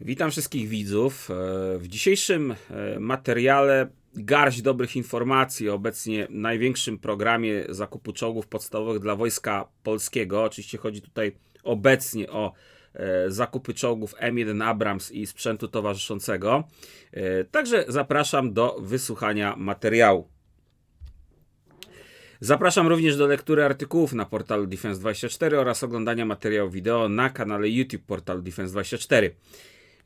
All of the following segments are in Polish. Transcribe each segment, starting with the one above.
Witam wszystkich widzów. E, W dzisiejszym e, materiale garść dobrych informacji o obecnie największym programie zakupu czołgów podstawowych dla Wojska Polskiego. Oczywiście chodzi tutaj obecnie o e, zakupy czołgów M1 Abrams i sprzętu towarzyszącego. Także zapraszam do wysłuchania materiału. Zapraszam również do lektury artykułów na portalu Defense24 oraz oglądania materiałów wideo na kanale YouTube portalu Defense24.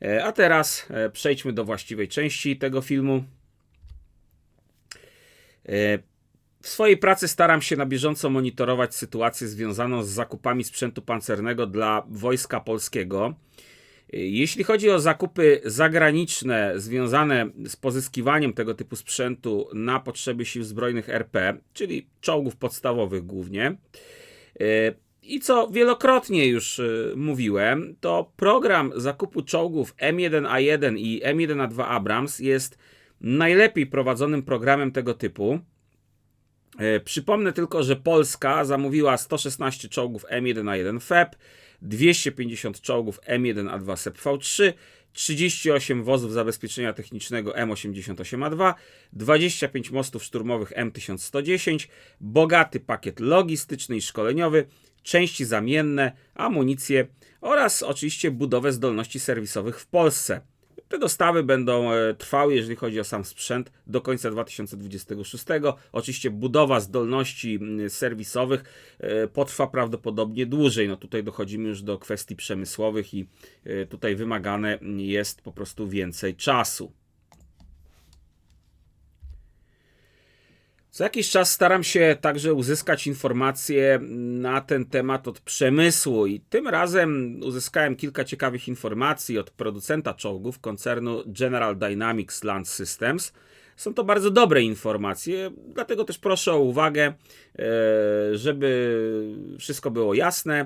E, A teraz e, przejdźmy do właściwej części tego filmu. E, W swojej pracy staram się na bieżąco monitorować sytuację związaną z zakupami sprzętu pancernego dla Wojska Polskiego. Jeśli chodzi o zakupy zagraniczne związane z pozyskiwaniem tego typu sprzętu na potrzeby sił zbrojnych RP, czyli czołgów podstawowych głównie, i co wielokrotnie już y, mówiłem, to program zakupu czołgów M1A1 i M1A2 Abrams jest najlepiej prowadzonym programem tego typu. E, Przypomnę tylko, że Polska zamówiła 116 czołgów M1A1 FEP, 250 czołgów M1A2 SEP-V3, 38 wozów zabezpieczenia technicznego M88A2, 25 mostów szturmowych M1110, bogaty pakiet logistyczny i szkoleniowy, części zamienne, amunicję oraz oczywiście budowę zdolności serwisowych w Polsce. Te dostawy będą e, trwały, jeżeli chodzi o sam sprzęt, do końca 2026. Oczywiście budowa zdolności serwisowych e, potrwa prawdopodobnie dłużej. No tutaj dochodzimy już do kwestii przemysłowych i e, tutaj wymagane jest po prostu więcej czasu. Co jakiś czas staram się także uzyskać informacje na ten temat od przemysłu i tym razem uzyskałem kilka ciekawych informacji od producenta czołgów koncernu General Dynamics Land Systems. Są to bardzo dobre informacje, dlatego też proszę o uwagę, e, żeby wszystko było jasne.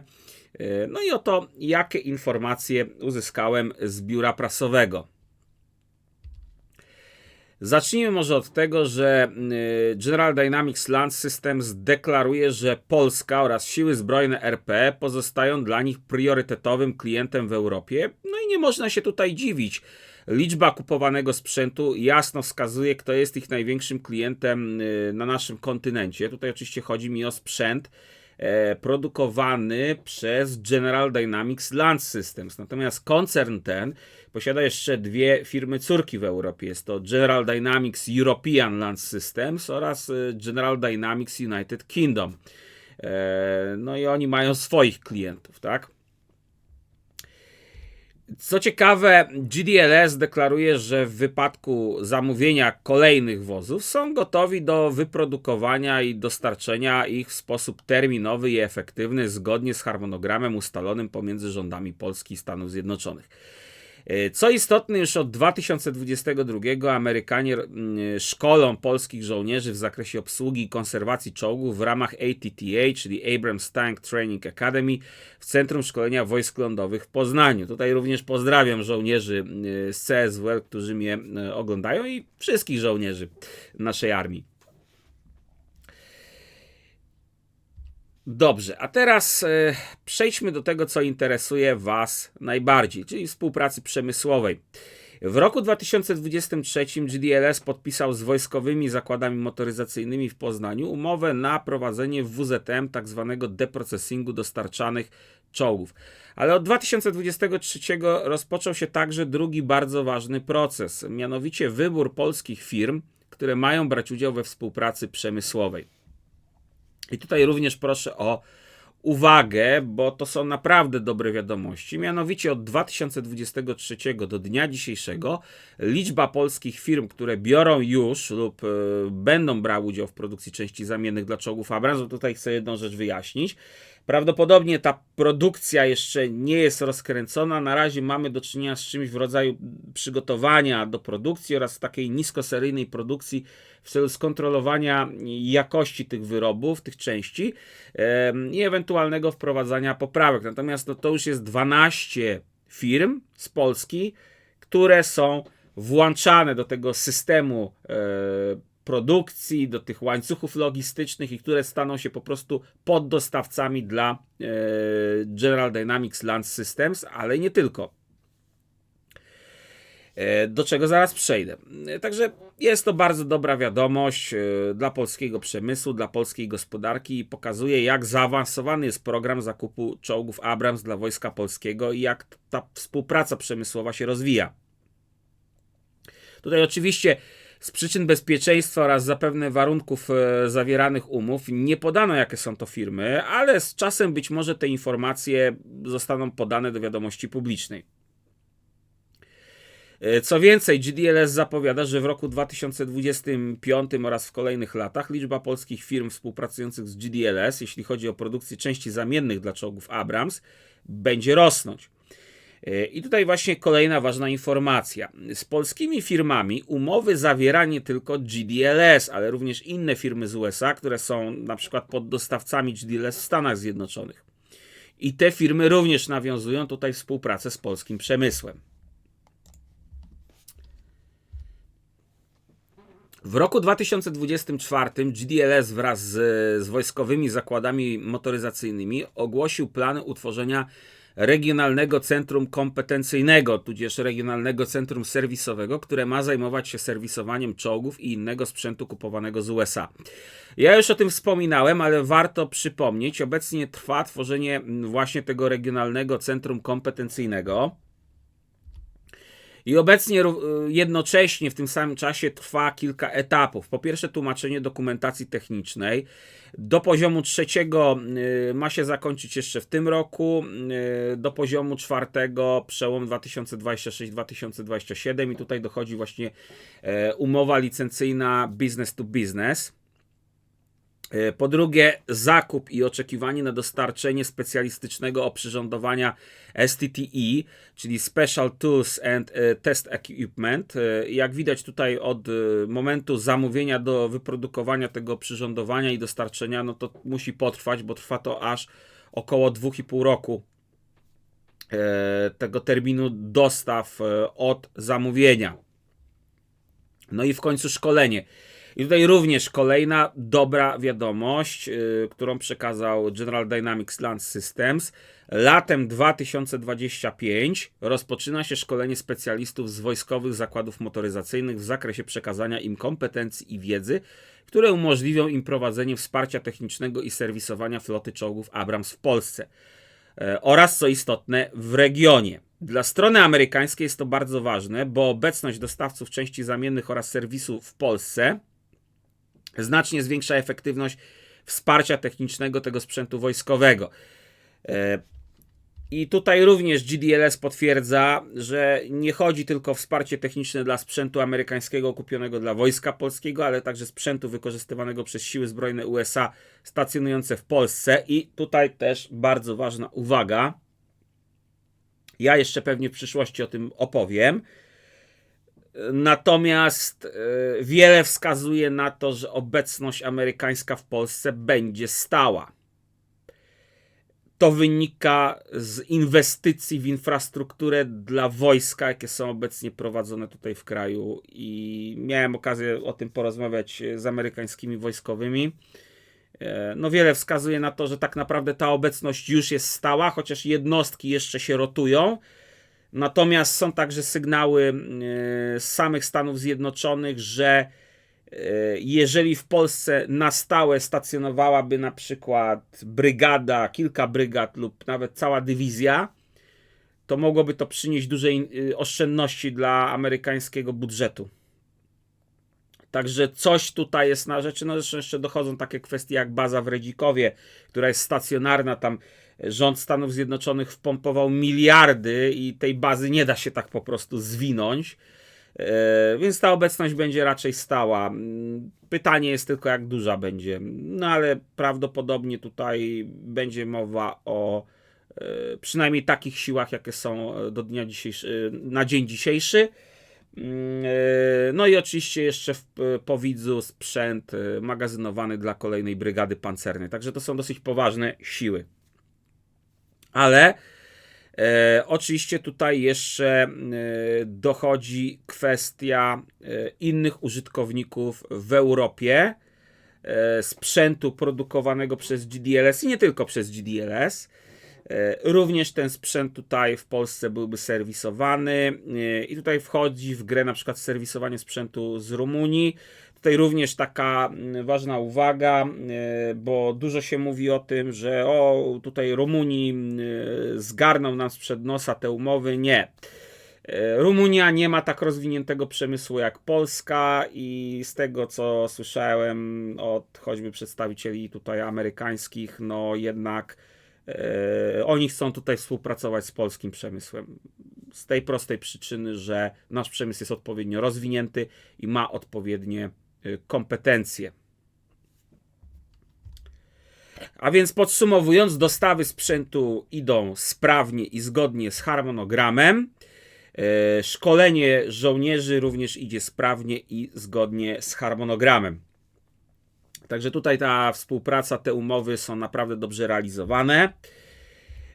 E, No i oto jakie informacje uzyskałem z biura prasowego. Zacznijmy może od tego, że y, General Dynamics Land Systems deklaruje, że Polska oraz siły zbrojne RP pozostają dla nich priorytetowym klientem w Europie. No i nie można się tutaj dziwić. Liczba kupowanego sprzętu jasno wskazuje, kto jest ich największym klientem y, na naszym kontynencie. Tutaj oczywiście chodzi mi o sprzęt produkowany przez General Dynamics Land Systems. Natomiast koncern ten posiada jeszcze dwie firmy córki w Europie. Jest to General Dynamics European Land Systems oraz e, General Dynamics United Kingdom. E, No i oni mają swoich klientów, tak? Co ciekawe, GDLS deklaruje, że w wypadku zamówienia kolejnych wozów są gotowi do wyprodukowania i dostarczenia ich w sposób terminowy i efektywny, zgodnie z harmonogramem ustalonym pomiędzy rządami Polski i Stanów Zjednoczonych. E, Co istotne, już od 2022 Amerykanie szkolą polskich żołnierzy w zakresie obsługi i konserwacji czołgów w ramach ATTA, czyli Abrams Tank Training Academy w Centrum Szkolenia Wojsk Lądowych w Poznaniu. Tutaj również pozdrawiam żołnierzy y, z CSWL, którzy mnie y, oglądają i wszystkich żołnierzy naszej armii. Dobrze, a teraz e, przejdźmy do tego, co interesuje Was najbardziej, czyli współpracy przemysłowej. W roku 2023 GDLS podpisał z wojskowymi zakładami motoryzacyjnymi w Poznaniu umowę na prowadzenie w WZM tzw. deprocesingu dostarczanych czołgów. Ale od 2023 rozpoczął się także drugi bardzo ważny proces, mianowicie wybór polskich firm, które mają brać udział we współpracy przemysłowej. I tutaj również proszę o uwagę, bo to są naprawdę dobre wiadomości. Mianowicie od 2023 do dnia dzisiejszego liczba polskich firm, które biorą już lub e, będą brały udział w produkcji części zamiennych dla czołgów Abrams, bo tutaj chcę jedną rzecz wyjaśnić. Prawdopodobnie ta produkcja jeszcze nie jest rozkręcona. Na razie mamy do czynienia z czymś w rodzaju przygotowania do produkcji oraz takiej niskoseryjnej produkcji w celu skontrolowania jakości tych wyrobów, tych części i ewentualnego wprowadzania poprawek. Natomiast no, to już jest 12 firm z Polski, które są włączane do tego systemu e, produkcji, do tych łańcuchów logistycznych i które staną się po prostu poddostawcami dla e, General Dynamics Land Systems, ale nie tylko. e, do czego zaraz przejdę. E, Także jest to bardzo dobra wiadomość dla polskiego przemysłu, dla polskiej gospodarki i pokazuje, jak zaawansowany jest program zakupu czołgów Abrams dla Wojska Polskiego i jak ta współpraca przemysłowa się rozwija. Tutaj oczywiście z przyczyn bezpieczeństwa oraz zapewne warunków e, zawieranych umów nie podano, jakie są to firmy, ale z czasem być może te informacje zostaną podane do wiadomości publicznej. E, Co więcej, GDLS zapowiada, że w roku 2025 oraz w kolejnych latach liczba polskich firm współpracujących z GDLS, jeśli chodzi o produkcję części zamiennych dla czołgów Abrams, będzie rosnąć. E, I tutaj właśnie kolejna ważna informacja. Z polskimi firmami umowy zawiera nie tylko GDLS, ale również inne firmy z USA, które są na przykład poddostawcami GDLS w Stanach Zjednoczonych. I te firmy również nawiązują tutaj współpracę z polskim przemysłem. W roku 2024 GDLS wraz z, z wojskowymi zakładami motoryzacyjnymi ogłosił plany utworzenia Regionalnego Centrum Kompetencyjnego, tudzież Regionalnego Centrum Serwisowego, które ma zajmować się serwisowaniem czołgów i innego sprzętu kupowanego z USA. Ja już o tym wspominałem, ale warto przypomnieć, obecnie trwa tworzenie właśnie tego Regionalnego Centrum Kompetencyjnego. I obecnie ró- jednocześnie w tym samym czasie trwa kilka etapów. Po pierwsze, tłumaczenie dokumentacji technicznej. Do poziomu trzeciego y, ma się zakończyć jeszcze w tym roku. y, Do poziomu czwartego przełom 2026-2027 i tutaj dochodzi właśnie umowa licencyjna business to business. E, Po drugie, zakup i oczekiwanie na dostarczenie specjalistycznego oprzyrządowania STTE, czyli Special Tools and e, Test Equipment. E, Jak widać tutaj od momentu zamówienia do wyprodukowania tego oprzyrządowania i dostarczenia, no to musi potrwać, bo trwa to aż około 2,5 roku tego terminu dostaw od zamówienia. No i w końcu szkolenie. I tutaj również kolejna dobra wiadomość, yy, którą przekazał General Dynamics Land Systems. Latem 2025 rozpoczyna się szkolenie specjalistów z wojskowych zakładów motoryzacyjnych w zakresie przekazania im kompetencji i wiedzy, które umożliwią im prowadzenie wsparcia technicznego i serwisowania floty czołgów Abrams w Polsce e, oraz, co istotne, w regionie. Dla strony amerykańskiej jest to bardzo ważne, bo obecność dostawców części zamiennych oraz serwisu w Polsce znacznie zwiększa efektywność wsparcia technicznego tego sprzętu wojskowego. E, I tutaj również GDLS potwierdza, że nie chodzi tylko o wsparcie techniczne dla sprzętu amerykańskiego kupionego dla wojska polskiego, ale także sprzętu wykorzystywanego przez siły zbrojne USA stacjonujące w Polsce. I tutaj też bardzo ważna uwaga. Ja jeszcze pewnie w przyszłości o tym opowiem. Natomiast e, wiele wskazuje na to, że obecność amerykańska w Polsce będzie stała. To wynika z inwestycji w infrastrukturę dla wojska, jakie są obecnie prowadzone tutaj w kraju. I miałem okazję o tym porozmawiać z amerykańskimi wojskowymi. E, No, wiele wskazuje na to, że tak naprawdę ta obecność już jest stała, chociaż jednostki jeszcze się rotują. Natomiast są także sygnały e, z samych Stanów Zjednoczonych, że e, jeżeli w Polsce na stałe stacjonowałaby na przykład brygada, kilka brygad lub nawet cała dywizja, to mogłoby to przynieść duże y, oszczędności dla amerykańskiego budżetu. Także coś tutaj jest na rzeczy. No zresztą jeszcze dochodzą takie kwestie jak baza w Redzikowie, która jest stacjonarna. Tam rząd Stanów Zjednoczonych wpompował miliardy i tej bazy nie da się tak po prostu zwinąć. E, Więc ta obecność będzie raczej stała. Mm, Pytanie jest tylko, jak duża będzie. No ale prawdopodobnie tutaj będzie mowa o e, przynajmniej takich siłach, jakie są e, do dnia na dzień dzisiejszy. Mm, No i oczywiście jeszcze w powidzu sprzęt magazynowany dla kolejnej brygady pancernej. Także to są dosyć poważne siły. Ale e, oczywiście tutaj jeszcze e, dochodzi kwestia e, innych użytkowników w Europie e, sprzętu produkowanego przez GDLS i nie tylko przez GDLS. E, Również ten sprzęt tutaj w Polsce byłby serwisowany e, i tutaj wchodzi w grę na przykład serwisowanie sprzętu z Rumunii. Tutaj również taka mm, ważna uwaga, e, bo dużo się mówi o tym, że o tutaj Rumunii mm, zgarną nam sprzed nosa te umowy. Nie. E, Rumunia nie ma tak rozwiniętego przemysłu jak Polska i z tego co słyszałem od choćby przedstawicieli tutaj amerykańskich, no jednak e, oni chcą tutaj współpracować z polskim przemysłem. Z tej prostej przyczyny, że nasz przemysł jest odpowiednio rozwinięty i ma odpowiednie e, kompetencje. A więc podsumowując, dostawy sprzętu idą sprawnie i zgodnie z harmonogramem. E, Szkolenie żołnierzy również idzie sprawnie i zgodnie z harmonogramem. Także tutaj ta współpraca, te umowy są naprawdę dobrze realizowane.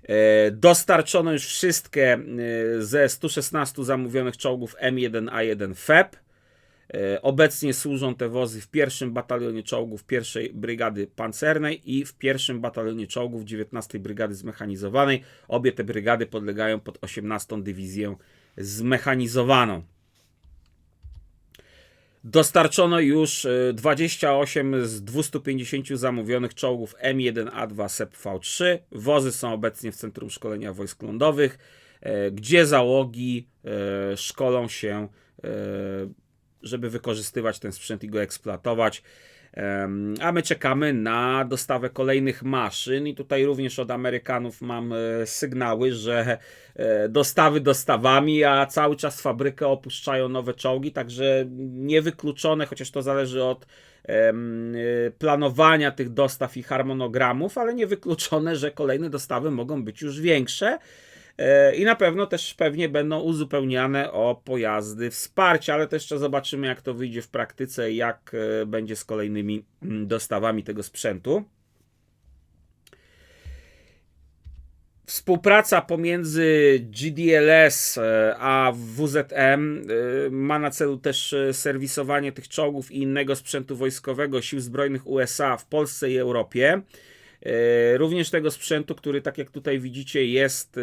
E, Dostarczono już wszystkie ze 116 zamówionych czołgów M1A1 FEB. E, Obecnie służą te wozy w pierwszym batalionie czołgów pierwszej brygady pancernej i w pierwszym batalionie czołgów 19 brygady zmechanizowanej. Obie te brygady podlegają pod 18 dywizję zmechanizowaną. Dostarczono już e, 28 z 250 zamówionych czołgów M1A2 SEP-V3. Wozy są obecnie w Centrum Szkolenia Wojsk Lądowych, e, gdzie załogi e, szkolą się, e, żeby wykorzystywać ten sprzęt i go eksploatować. A my czekamy na dostawę kolejnych maszyn, i tutaj również od Amerykanów mam e, sygnały, że e, dostawy dostawami, a cały czas fabrykę opuszczają nowe czołgi, także niewykluczone, chociaż to zależy od e, planowania tych dostaw i harmonogramów, ale niewykluczone, że kolejne dostawy mogą być już większe. E, I na pewno też pewnie będą uzupełniane o pojazdy wsparcia, ale to jeszcze zobaczymy, jak to wyjdzie w praktyce jak e, będzie z kolejnymi mm, dostawami tego sprzętu. Współpraca pomiędzy GDLS e, a WZM ma na celu też serwisowanie tych czołgów i innego sprzętu wojskowego Sił Zbrojnych USA w Polsce i Europie. E, Również tego sprzętu, który tak jak tutaj widzicie jest e,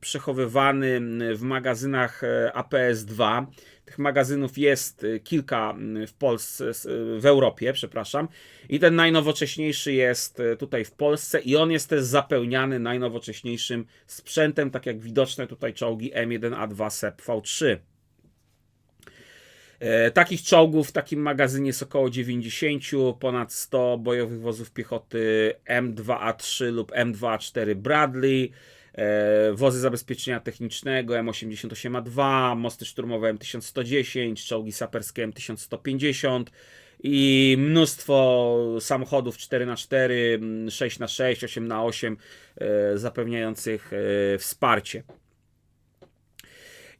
przechowywany w magazynach e, APS-2. Tych magazynów jest kilka w Polsce, w Europie, przepraszam. I ten najnowocześniejszy jest tutaj w Polsce i on jest też zapełniany najnowocześniejszym sprzętem, tak jak widoczne tutaj czołgi M1A2 SEP V3. E, Takich czołgów w takim magazynie jest około 90, ponad 100 bojowych wozów piechoty M2A3 lub M2A4 Bradley, e, wozy zabezpieczenia technicznego M88A2, mosty szturmowe M1110, czołgi saperskie M1150 i mnóstwo samochodów 4x4, 6x6, 8x8 e, zapewniających e, wsparcie.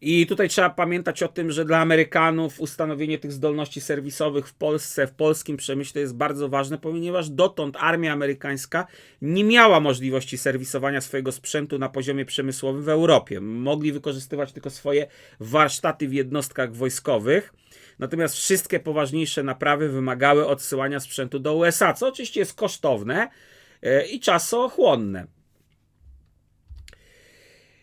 I tutaj trzeba pamiętać o tym, że dla Amerykanów ustanowienie tych zdolności serwisowych w Polsce, w polskim przemyśle jest bardzo ważne, ponieważ dotąd armia amerykańska nie miała możliwości serwisowania swojego sprzętu na poziomie przemysłowym w Europie. Mogli wykorzystywać tylko swoje warsztaty w jednostkach wojskowych. Natomiast wszystkie poważniejsze naprawy wymagały odsyłania sprzętu do USA, co oczywiście jest kosztowne e, i czasochłonne.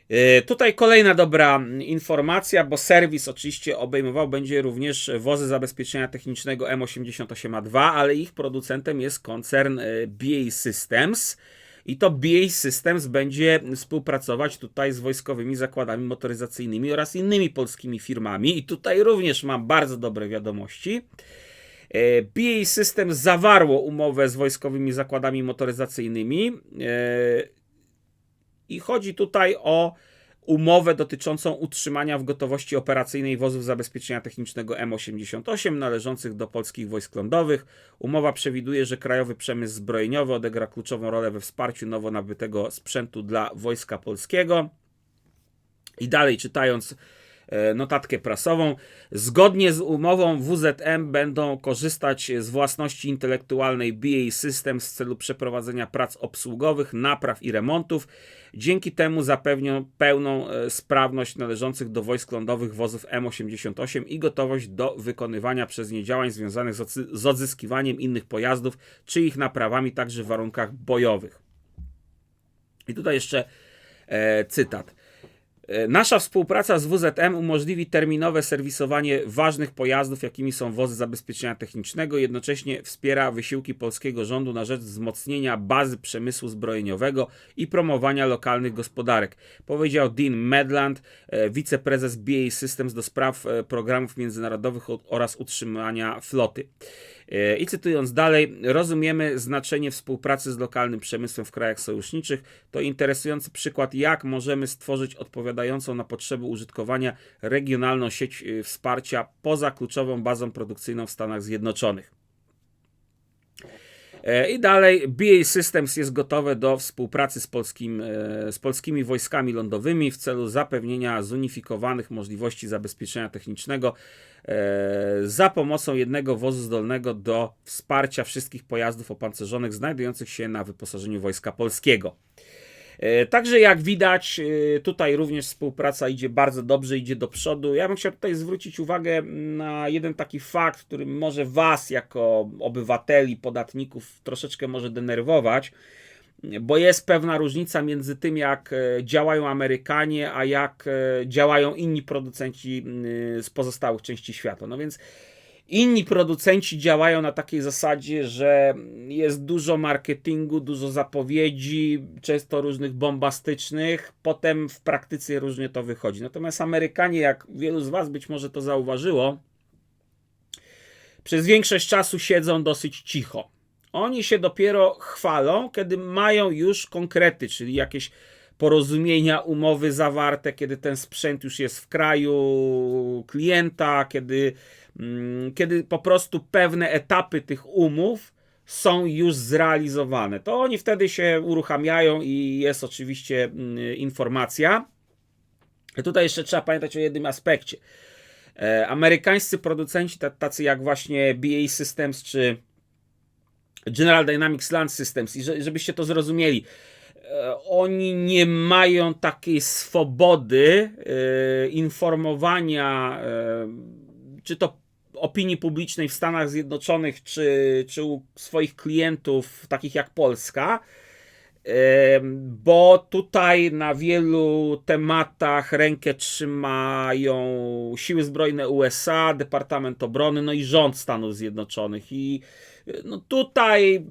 E, Tutaj kolejna dobra informacja, bo serwis oczywiście obejmował będzie również wozy zabezpieczenia technicznego M88A2, ale ich producentem jest koncern e, BAE Systems. I to BAE Systems będzie współpracować tutaj z wojskowymi zakładami motoryzacyjnymi oraz innymi polskimi firmami. I tutaj również mam bardzo dobre wiadomości. E, BAE Systems zawarło umowę z wojskowymi zakładami motoryzacyjnymi. I chodzi tutaj o umowę dotyczącą utrzymania w gotowości operacyjnej wozów zabezpieczenia technicznego M88 należących do polskich wojsk lądowych. Umowa przewiduje, że krajowy przemysł zbrojeniowy odegra kluczową rolę we wsparciu nowo nabytego sprzętu dla wojska polskiego. I dalej czytając notatkę prasową. Zgodnie z umową WZM będą korzystać z własności intelektualnej BAE Systems w celu przeprowadzenia prac obsługowych, napraw i remontów. Dzięki temu zapewnią pełną e, sprawność należących do wojsk lądowych wozów M88 i gotowość do wykonywania przez nie działań związanych z odzyskiwaniem innych pojazdów czy ich naprawami także w warunkach bojowych. I tutaj jeszcze E, cytat. E, Nasza współpraca z WZM umożliwi terminowe serwisowanie ważnych pojazdów, jakimi są wozy zabezpieczenia technicznego, jednocześnie wspiera wysiłki polskiego rządu na rzecz wzmocnienia bazy przemysłu zbrojeniowego i promowania lokalnych gospodarek, powiedział Dean Medland, e, wiceprezes BAE Systems do spraw e, programów międzynarodowych oraz utrzymania floty. E, I cytując dalej, rozumiemy znaczenie współpracy z lokalnym przemysłem w krajach sojuszniczych. To interesujący przykład, jak możemy stworzyć odpowiadającą na potrzeby użytkowania regionalną sieć e, wsparcia poza kluczową bazą produkcyjną w Stanach Zjednoczonych. E, I dalej, BA Systems jest gotowe do współpracy z, polskim, z polskimi wojskami lądowymi w celu zapewnienia zunifikowanych możliwości zabezpieczenia technicznego za pomocą jednego wozu zdolnego do wsparcia wszystkich pojazdów opancerzonych znajdujących się na wyposażeniu Wojska Polskiego. E, także jak widać, e, tutaj również współpraca idzie bardzo dobrze, idzie do przodu. Ja bym chciał tutaj zwrócić uwagę na jeden taki fakt, który może Was, jako obywateli, podatników, troszeczkę może denerwować bo jest pewna różnica między tym, jak e, działają Amerykanie, a jak działają inni producenci z pozostałych części świata. No więc inni producenci działają na takiej zasadzie, że jest dużo marketingu, dużo zapowiedzi, często różnych bombastycznych, potem w praktyce różnie to wychodzi. Natomiast Amerykanie, jak wielu z Was być może to zauważyło, przez większość czasu siedzą dosyć cicho oni się dopiero chwalą, kiedy mają już konkrety, czyli jakieś porozumienia, umowy zawarte, kiedy ten sprzęt już jest w kraju klienta, kiedy, mm, kiedy po prostu pewne etapy tych umów są już zrealizowane. To oni wtedy się uruchamiają i jest oczywiście mm, informacja. Tutaj jeszcze trzeba pamiętać o jednym aspekcie. E, amerykańscy producenci, tacy jak właśnie BA Systems czy General Dynamics Land Systems i żebyście to zrozumieli, oni nie mają takiej swobody e, informowania, e, czy to opinii publicznej w Stanach Zjednoczonych, czy, czy u swoich klientów, takich jak Polska, bo tutaj na wielu tematach rękę trzymają siły zbrojne USA, Departament Obrony, no i rząd Stanów Zjednoczonych. I no tutaj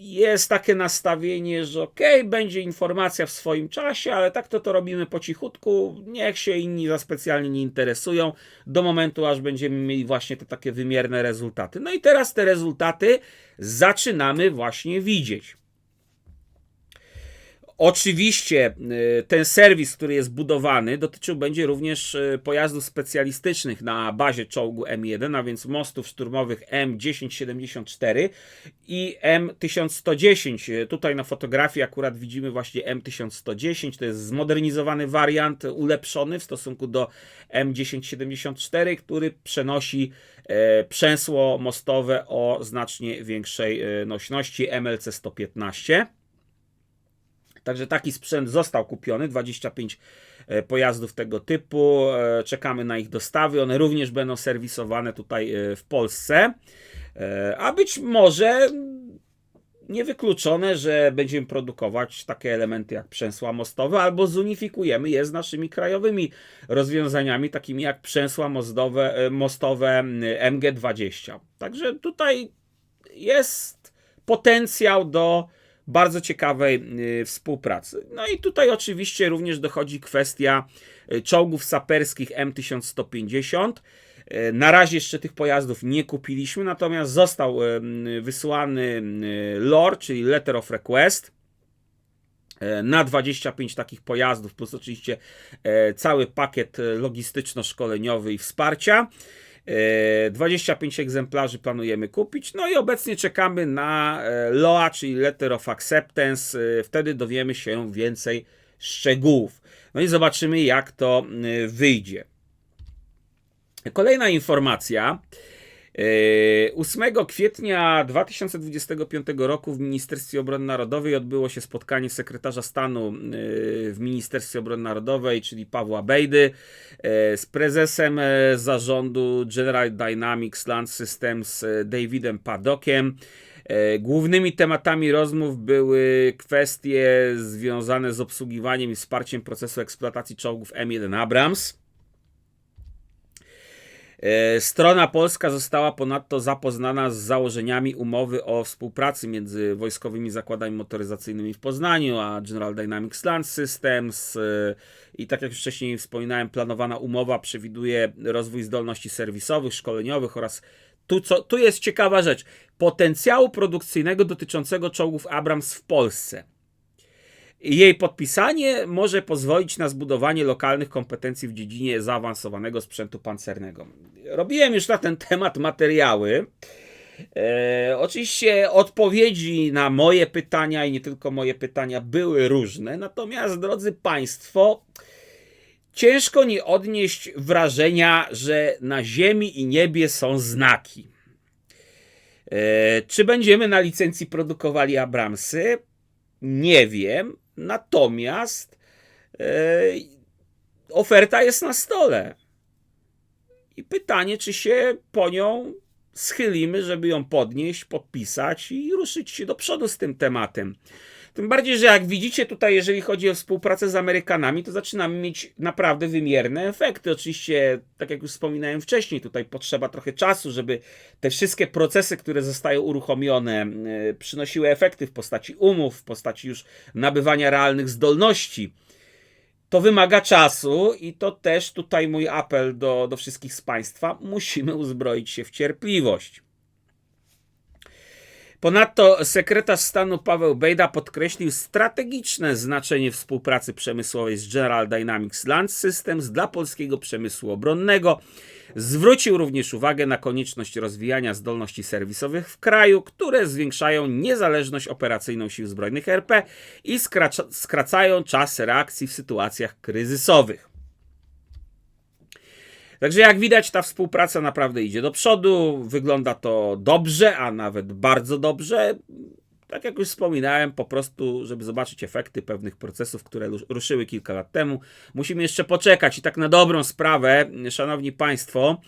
jest takie nastawienie, że ok, będzie informacja w swoim czasie, ale tak to to robimy po cichutku, niech się inni za specjalnie nie interesują, do momentu aż będziemy mieli właśnie te takie wymierne rezultaty. No i teraz te rezultaty zaczynamy właśnie widzieć. Oczywiście y, ten serwis, który jest budowany, dotyczył będzie również y, pojazdów specjalistycznych na bazie czołgu M1, a więc mostów szturmowych M1074 i M1110. Tutaj na fotografii akurat widzimy właśnie M1110. To jest zmodernizowany wariant, ulepszony w stosunku do M1074, który przenosi e, przęsło mostowe o znacznie większej e, nośności MLC 115. Także taki sprzęt został kupiony, 25 e, pojazdów tego typu. E, czekamy na ich dostawy. One również będą serwisowane tutaj e, w Polsce. A być może niewykluczone, że będziemy produkować takie elementy jak przęsła mostowe, albo zunifikujemy je z naszymi krajowymi rozwiązaniami, takimi jak przęsła mostowe, mostowe MG20. Także tutaj jest potencjał do bardzo ciekawej y, współpracy. No i tutaj oczywiście również dochodzi kwestia y, czołgów saperskich M1150. Y, na razie jeszcze tych pojazdów nie kupiliśmy, natomiast został wysłany LOR, czyli Letter of Request na 25 takich pojazdów, plus oczywiście cały pakiet logistyczno-szkoleniowy i wsparcia. 25 e, egzemplarzy planujemy kupić. No i obecnie czekamy na e, LOA, czyli Letter of Acceptance. E, wtedy dowiemy się więcej szczegółów. No i zobaczymy, jak to wyjdzie. Kolejna informacja. 8 kwietnia 2025 roku w Ministerstwie Obrony Narodowej odbyło się spotkanie sekretarza stanu e, w Ministerstwie Obrony Narodowej, czyli Pawła Bejdy, e, z prezesem e, zarządu General Dynamics Land Systems Davidem Padokiem Głównymi tematami rozmów były kwestie związane z obsługiwaniem i wsparciem procesu eksploatacji czołgów M1 Abrams. E, Strona polska została ponadto zapoznana z założeniami umowy o współpracy między wojskowymi zakładami motoryzacyjnymi w Poznaniu a General Dynamics Land Systems. e, I tak jak już wcześniej wspominałem, planowana umowa przewiduje rozwój zdolności serwisowych, szkoleniowych oraz tu, co, tu jest ciekawa rzecz potencjału produkcyjnego dotyczącego czołgów Abrams w Polsce. Jej podpisanie może pozwolić na zbudowanie lokalnych kompetencji w dziedzinie zaawansowanego sprzętu pancernego. Robiłem już na ten temat materiały. E, oczywiście odpowiedzi na moje pytania i nie tylko moje pytania były różne, natomiast drodzy Państwo, ciężko nie odnieść wrażenia, że na ziemi i niebie są znaki. E, czy będziemy na licencji produkowali Abramsy? Nie wiem. Natomiast e, oferta jest na stole. I pytanie, czy się po nią schylimy, żeby ją podnieść, podpisać i ruszyć się do przodu z tym tematem. Tym bardziej, że jak widzicie tutaj, jeżeli chodzi o współpracę z Amerykanami, to zaczynamy mieć naprawdę wymierne efekty. Oczywiście, tak jak już wspominałem wcześniej, tutaj potrzeba trochę czasu, żeby te wszystkie procesy, które zostają uruchomione, e, przynosiły efekty w postaci umów, w postaci już nabywania realnych zdolności. To wymaga czasu i to też tutaj mój apel do, do wszystkich z Państwa. Musimy uzbroić się w cierpliwość. Ponadto sekretarz stanu Paweł Bejda podkreślił strategiczne znaczenie współpracy przemysłowej z General Dynamics Land Systems dla polskiego przemysłu obronnego. Zwrócił również uwagę na konieczność rozwijania zdolności serwisowych w kraju, które zwiększają niezależność operacyjną sił zbrojnych RP i skraca- skracają czas reakcji w sytuacjach kryzysowych. Także jak widać, ta współpraca naprawdę idzie do przodu. Wygląda to dobrze, a nawet bardzo dobrze. Tak jak już wspominałem, po prostu, żeby zobaczyć efekty pewnych procesów, które ruszyły kilka lat temu, musimy jeszcze poczekać. I tak na dobrą sprawę, szanowni państwo,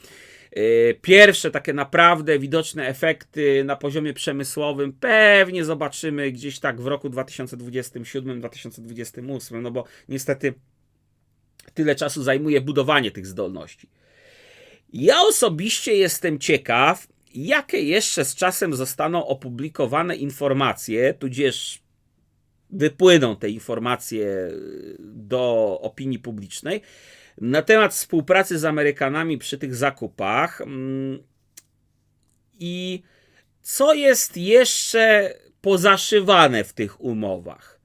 yy, pierwsze takie naprawdę widoczne efekty na poziomie przemysłowym pewnie zobaczymy gdzieś tak w roku 2027-2028, no bo niestety tyle czasu zajmuje budowanie tych zdolności. Ja osobiście jestem ciekaw, jakie jeszcze z czasem zostaną opublikowane informacje, tudzież wypłyną te informacje do opinii publicznej na temat współpracy z Amerykanami przy tych zakupach. mm, I co jest jeszcze pozaszywane w tych umowach?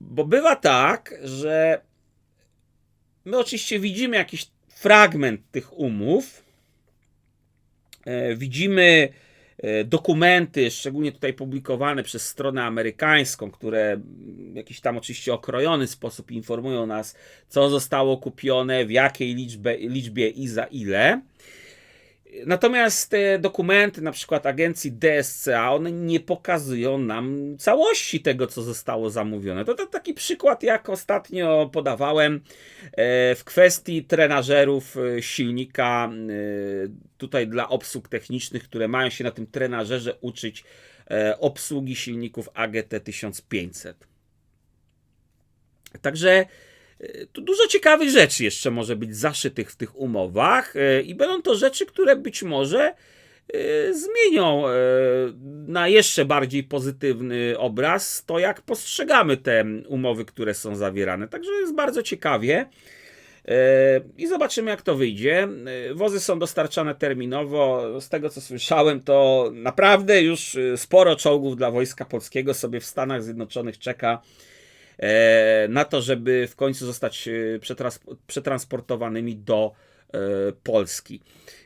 Bo bywa tak, że my oczywiście widzimy jakiś fragment tych umów. E, Widzimy e, dokumenty, szczególnie tutaj publikowane przez stronę amerykańską, które w jakiś tam oczywiście okrojony sposób informują nas, co zostało kupione, w jakiej liczbie, liczbie i za ile. Natomiast te dokumenty, na przykład agencji DSCA, one nie pokazują nam całości tego, co zostało zamówione. To, to taki przykład, jak ostatnio podawałem e, w kwestii trenażerów e, silnika, e, tutaj dla obsług technicznych, które mają się na tym trenażerze uczyć obsługi silników AGT 1500. Także tu dużo ciekawych rzeczy jeszcze może być zaszytych w tych umowach e, i będą to rzeczy, które być może e, zmienią e, na jeszcze bardziej pozytywny obraz to, jak postrzegamy te umowy, które są zawierane. Także jest bardzo ciekawie. I zobaczymy, jak to wyjdzie. Wozy są dostarczane terminowo. Z tego, co słyszałem, to naprawdę już sporo czołgów dla Wojska Polskiego sobie w Stanach Zjednoczonych czeka na to, żeby w końcu zostać e, przetransportowanymi do e, Polski.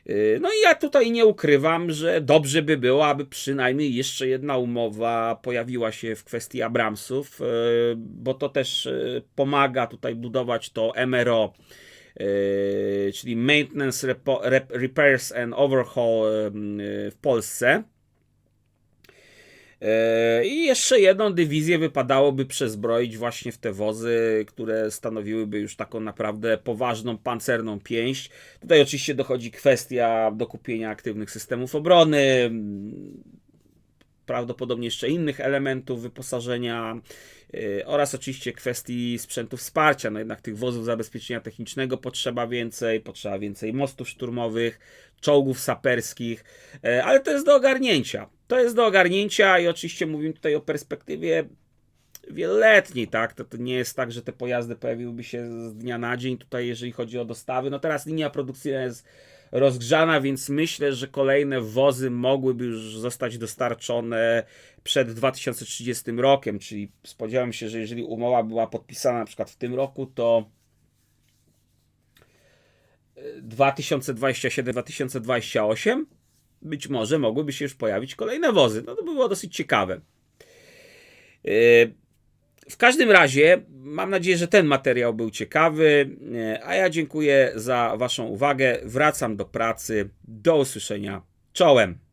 E, No i ja tutaj nie ukrywam, że dobrze by było, aby przynajmniej jeszcze jedna umowa pojawiła się w kwestii Abramsów, e, bo to też e, pomaga tutaj budować to MRO, e, czyli Maintenance, Repairs and Overhaul e, w Polsce. E, I jeszcze jedną dywizję wypadałoby przezbroić właśnie w te wozy, które stanowiłyby już taką naprawdę poważną pancerną pięść. Tutaj oczywiście dochodzi kwestia dokupienia aktywnych systemów obrony. prawdopodobnie jeszcze innych elementów wyposażenia yy, oraz oczywiście kwestii sprzętu wsparcia. No jednak tych wozów zabezpieczenia technicznego potrzeba więcej, potrzeba więcej mostów szturmowych, czołgów saperskich, yy, ale to jest do ogarnięcia. To jest do ogarnięcia i oczywiście mówimy tutaj o perspektywie wieloletniej, tak? To, to nie jest tak, że te pojazdy pojawiłyby się z dnia na dzień. Tutaj, jeżeli chodzi o dostawy, no teraz linia produkcyjna jest rozgrzana, więc myślę, że kolejne wozy mogłyby już zostać dostarczone przed 2030 rokiem, czyli spodziewam się, że jeżeli umowa była podpisana na przykład w tym roku, to 2027-2028 być może mogłyby się już pojawić kolejne wozy. No to by było dosyć ciekawe. Yy, w każdym razie mam nadzieję, że ten materiał był ciekawy, yy, a ja dziękuję za Waszą uwagę. Wracam do pracy. Do usłyszenia. Czołem.